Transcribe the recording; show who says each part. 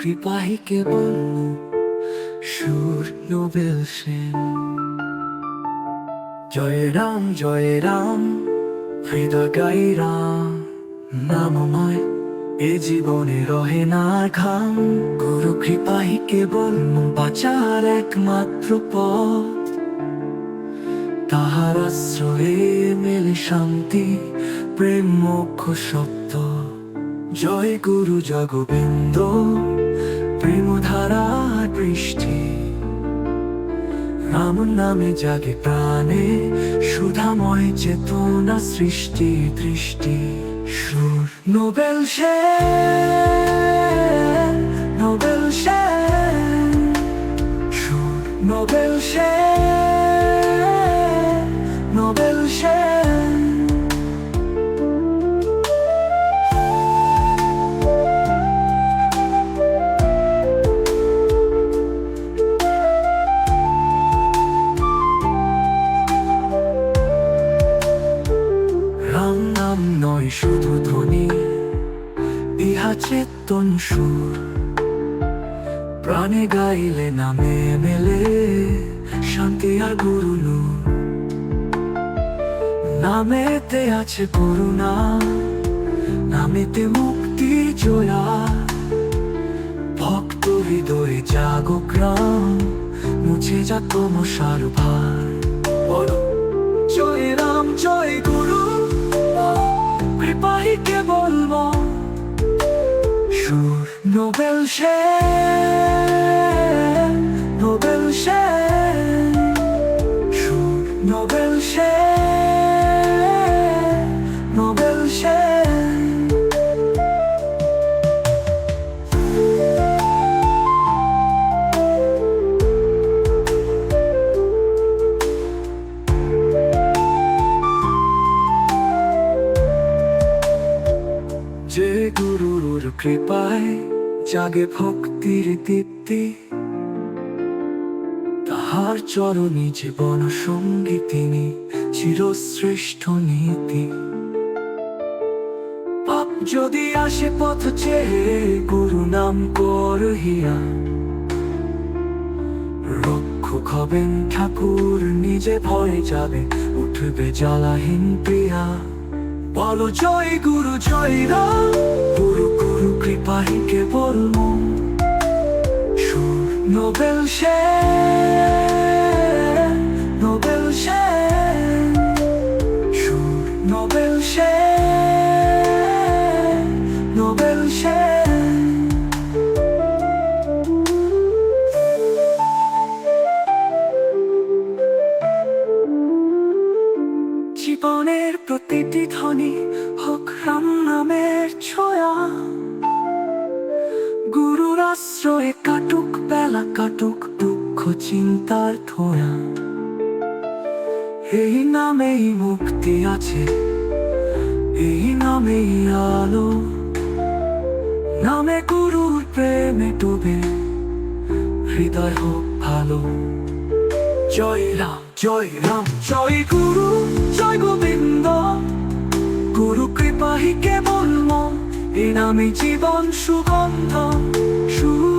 Speaker 1: কৃপাহি কেবল সুর নোবেল সেন। জয় রাম জয় রাম, হৃদয় গাই রাম, নামময়, এ জীবনে রহে না ঘাম। গুরু কৃপাহি কেবল বাঁচার একমাত্র পথ। তাহার আশ্রয়ে মেলে শান্তি, প্রেম, মোক্ষ, সত্য। জয় গুরু জগবিন্দ। প্রেমধারা বৃষ্টি। রাম নামে জাগে প্রাণে, সুধাময় চেতনা সৃষ্টি দৃষ্টি। সুর, নোবেল সে নোবেল সে সুর, নোবেল সেন। নাম নয় শুধু ধ্বনি, ইহা চেতন সুর। প্রাণে গাইলে নামে মেলে শান্তি আর গুরু নামেতে আছে করুণা, নামেতে মুক্তি জয়া। ভক্ত হৃদয়ে জাগো গ্রাম, মুছে যা তমসার ভার। বলো, জয় রাম, জয় নোবেল নোবেল নোবেল নোবেল যে গুরুর কৃপায় জাগে ভক্তির দীপ্তি। তাহার চরণী জীবন সঙ্গী তিনি, চিরশ্রেষ্ঠ নীতি। পাপ যদি আসে পথ চেয়ে, গুরু নাম করহিয়া রক্ষক হবেন ঠাকুর, নিজে ভয় যাবে উঠবে জ্বালাহীন প্রিয়া বলো জয় গুরু, জয় রাম। গুরু কৃপাহি কেবল মন। সুর নোবেল সেন নোবেল সেন সুর নোবেল সেন নোবেল সেন জীবনের প্রতিটি ধ্বনি হোক রাম নামের ছোঁয়া। গুরুর আশ্রয়ে কাটুক, বেলা কাটুক, দুঃখ, চিন্তার থোয়া এই নামেই মুক্তি আছে, এই নামেই আলো। নামে গুরুর প্রেমে ডুবে, হৃদয় হোক ভালো। জয় রাম জয় রাম, জয় গুরু, জয় গোবিন্দ। নামে জীবন সুগন্ধ সুর